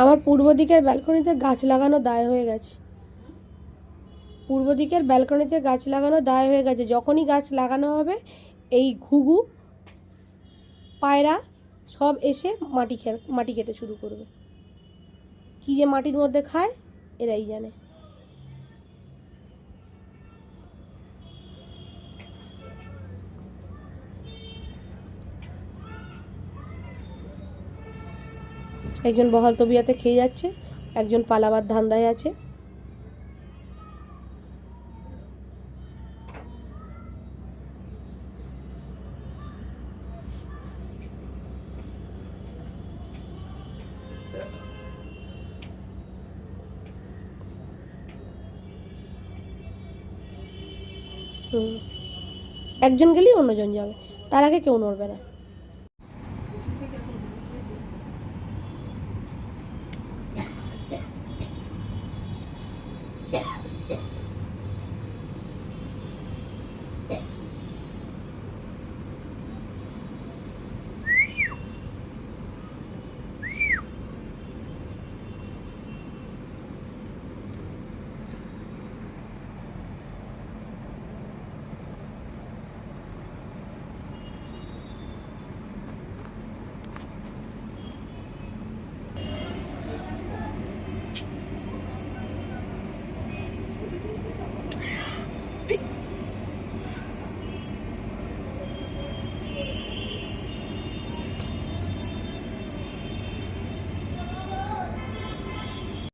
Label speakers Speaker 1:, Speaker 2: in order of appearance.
Speaker 1: আমার পূর্ব দিকের ব্যালকনিতে গাছ লাগানো দায় হয়ে গেছে। পূর্ব দিকের ব্যালকনিতে গাছ লাগানো দায় হয়ে গেছে। যখনই গাছ লাগানো হবে, এই ঘুঘু, পায়রা সব এসে মাটি খে মাটি খেতে শুরু করবে। কী যে মাটির মধ্যে খায়, এরাই জানে। একজন বহাল তবিয়াতে খেয়ে যাচ্ছে, একজন পালাবার ধান্দায় আছে। একজন গেলেই অন্যজন যাবে, তার আগে কেউ নড়বে না।